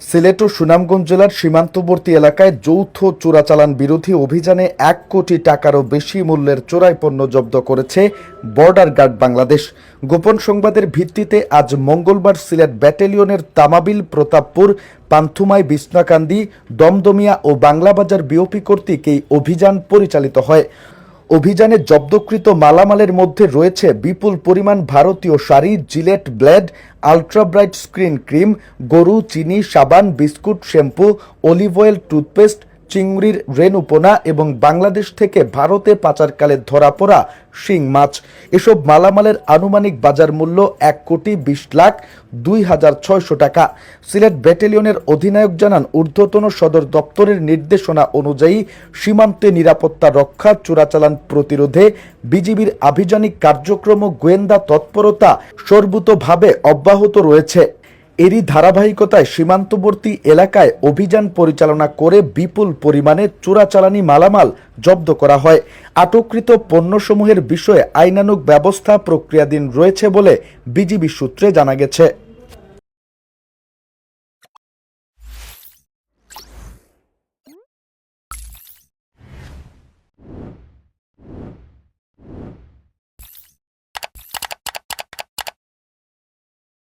সিলেট ও সুনামগঞ্জ জেলার সীমান্তবর্তী এলাকায় যৌথ চোরাচালান বিরোধী অভিযানে এক কোটি টাকারও বেশি মূল্যের চোরাই পণ্য জব্দ করেছে বর্ডার গার্ড বাংলাদেশ। গোপন সংবাদের ভিত্তিতে আজ মঙ্গলবার সিলেট ব্যাটালিয়নের তামাবিল প্রতাপপুর, পান্থুমাই বিছনাকান্দি দমদমিয়া ও বাংলাবাজার বিওপি কর্তৃক এই অভিযান পরিচালিত হয়। অভিযানে জব্দকৃত মালামালের মধ্যে রয়েছে বিপুল পরিমাণ ভারতীয় sari, Gillette blade, ultrabright screen cream, গরু, চিনি, সাবান, biscuit, shampoo, olive oil, toothpaste চিংড়ির রেণুপোনা এবং বাংলাদেশ থেকে ভারতে পাচারকালে ধরা পড়া শিং মাছ। এসব মালামালের আনুমানিক বাজার মূল্য এক কোটি বিশ লাখ দুই হাজার ছয়শো টাকা। সিলেট ব্যাটালিয়নের অধিনায়ক জানান, ঊর্ধ্বতন সদর দপ্তরের নির্দেশনা অনুযায়ী সীমান্তে নিরাপত্তা রক্ষা, চোরাচালান প্রতিরোধে বিজিবির আভিযানিক কার্যক্রম ও গোয়েন্দা তৎপরতা সর্বতভাবে অব্যাহত রয়েছে। এরই ধারাবাহিকতায় সীমান্তবর্তী এলাকায় অভিযান পরিচালনা করে বিপুল পরিমাণে চোরাচালানি মালামাল জব্দ করা হয়। আটককৃত পণ্যসমূহের বিষয়ে আইনানুগ ব্যবস্থা প্রক্রিয়াধীন রয়েছে বলে বিজিবি সূত্রে জানা গেছে।